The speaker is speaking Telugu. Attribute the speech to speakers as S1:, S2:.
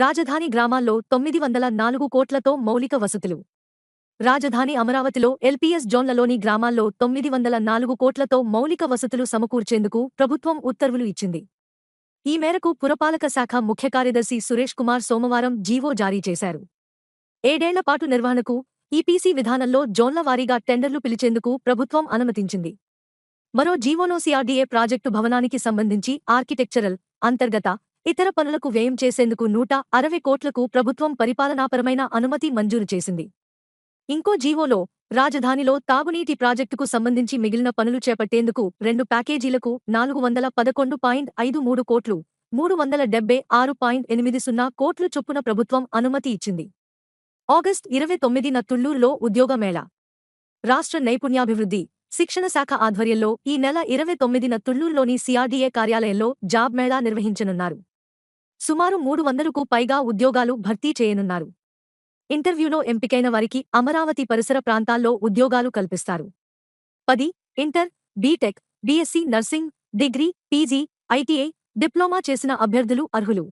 S1: రాజధాని గ్రామాల్లో తొమ్మిది వందల నాలుగు కోట్లతో మౌలిక వసతులు. రాజధాని అమరావతిలో ఎల్పీఎస్ జోన్లలోని గ్రామాల్లో తొమ్మిది వందల నాలుగు కోట్లతో మౌలిక వసతులు సమకూర్చేందుకు ప్రభుత్వం ఉత్తర్వులు ఇచ్చింది. ఈ మేరకు పురపాలక శాఖ ముఖ్య కార్యదర్శి సురేష్ కుమార్ సోమవారం జీవో జారీ చేశారు. ఏడేళ్ళపాటు నిర్వహణకు ఈపీసీ విధానంలో జోన్ల వారీగా టెండర్లు పిలిచేందుకు ప్రభుత్వం అనుమతించింది. మరో జీవోలో సిఆర్డీఏ ప్రాజెక్టు భవనానికి సంబంధించి ఆర్కిటెక్చరల్ అంతర్గత ఇతర పనులకు వ్యయం చేసేందుకు నూట అరవై కోట్లకు ప్రభుత్వం పరిపాలనాపరమైన అనుమతి మంజూరు చేసింది. ఇంకో జీవోలో రాజధానిలో తాగునీటి ప్రాజెక్టుకు సంబంధించి మిగిలిన పనులు చేపట్టేందుకు రెండు ప్యాకేజీలకు నాలుగు వందల పదకొండు పాయింట్ ఐదు మూడు కోట్లు మూడు వందల డెబ్బై ఆరు పాయింట్ ఎనిమిది సున్నా కోట్లు చొప్పున ప్రభుత్వం అనుమతి ఇచ్చింది. ఆగస్ట్ ఇరవై తొమ్మిదిన తుళ్ళూరులో ఉద్యోగమేళ రాష్ట్ర నైపుణ్యాభివృద్ధి శిక్షణ శాఖ ఆధ్వర్యంలో ఈ నెల ఇరవై తొమ్మిదిన తుళ్ళూరులోని సిఆర్డీఏ కార్యాలయంలో జాబ్ మేళా నిర్వహించనున్నారు. సుమారు మూడు వందలకు పైగా ఉద్యోగాలు భర్తీ చేయనున్నారు. ఇంటర్వ్యూలో ఎంపికైన వారికి అమరావతి పరిసర ప్రాంతాల్లో ఉద్యోగాలు కల్పిస్తారు. పది inter BTech BSc nursing degree PG ITI diploma చేసిన అభ్యర్థులు అర్హులు.